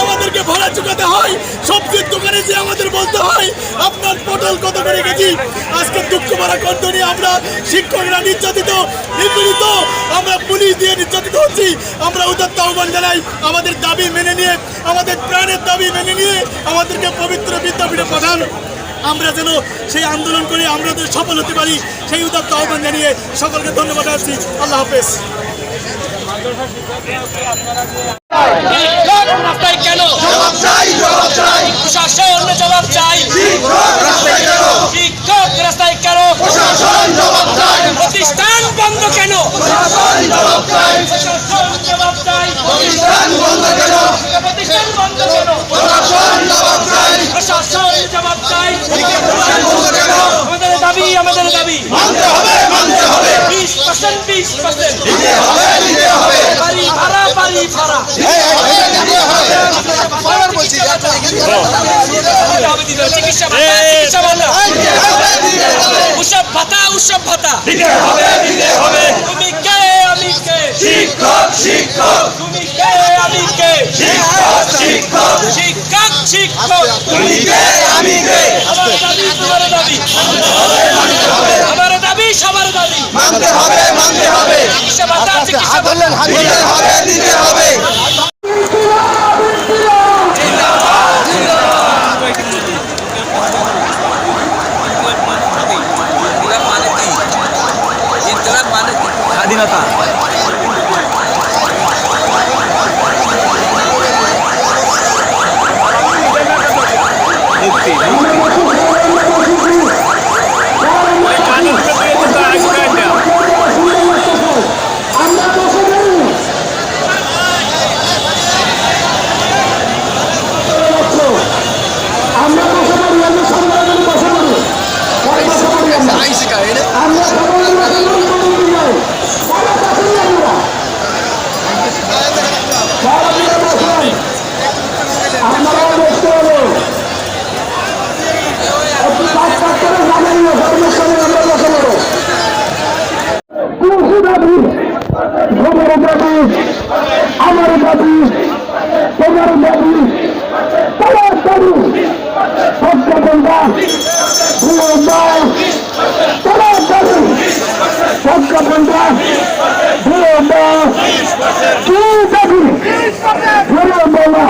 আমাদেরকে ভাড়া চুকাতে হয়। কাছে আমাদের বলতে হয় আপনার পটল কত গেছি আজকে দুঃখ ভরা কণ্ঠ নিয়ে আমরা শিক্ষকরা নির্যাতিত নিপীড়িত আমরা পুলিশ দিয়ে নির্যাতিত হচ্ছি আমরা আহ্বান জানাই আমাদের দাবি মেনে নিয়ে আমাদের প্রাণের দাবি মেনে নিয়ে আমাদেরকে পবিত্র বিদ্যাপীঠে পাঠান আমরা যেন সেই আন্দোলন করে আমরা সফল হতে পারি সেই উদাত্ত আহ্বান জানিয়ে সকলকে ধন্যবাদ জানাচ্ছি আল্লাহ হাফেজ রাস্তায় কেন জবাব চাই জবাব চাই প্রশাসন জবাব চাই শিক্ষক রাস্তায় কেন শিক্ষক রাস্তায় কেন প্রশাসন জবাব চাই প্রতিষ্ঠান বন্ধ কেন প্রশাসন জবাব চাই প্রশাসন জবাব চাই প্রতিষ্ঠান বন্ধ কেন প্রতিষ্ঠান বন্ধ কেন প্রশাসন জবাব চাই প্রশাসন জবাব চাই প্রতিষ্ঠান বন্ধ কেন আমাদের দাবি আমাদের দাবি মানতে হবে মানতে হবে বিশ পার্সেন্ট বিশ পার্সেন্ট দিতে হবে দিতে হবে বাড়ি ভাড়া বাড়ি ভাড়া। চিকিৎসা ভাতা চিকিৎসা ভাতা দিতে হবে দিতে হবে উৎসব ভাতা উৎসব ভাতা দিতে হবে দিতে হবে তুমি কে আমি কে শিক্ষক শিক্ষক তুমি কে আমি কে শিক্ষক শিক্ষক শিক্ষক শিক্ষক তুমি কে আমি কে আমার দাবি তোমার দাবি আমার দাবি সবার দাবি মানতে হবে ভাতা চিকিৎসা ভাতা দিতে হবে দিতে হবে স্বাধীনতা মুক্তি আমার দাবি তোমার দাবি তোমার দাবি সবটা বন্ধা ভুলম্বা তোমার দাবি সবটা বন্ধা বলা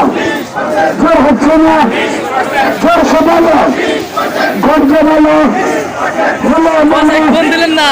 জোর হচ্ছে না জোর সবালো গর্জ বলো ভুলে মানে না।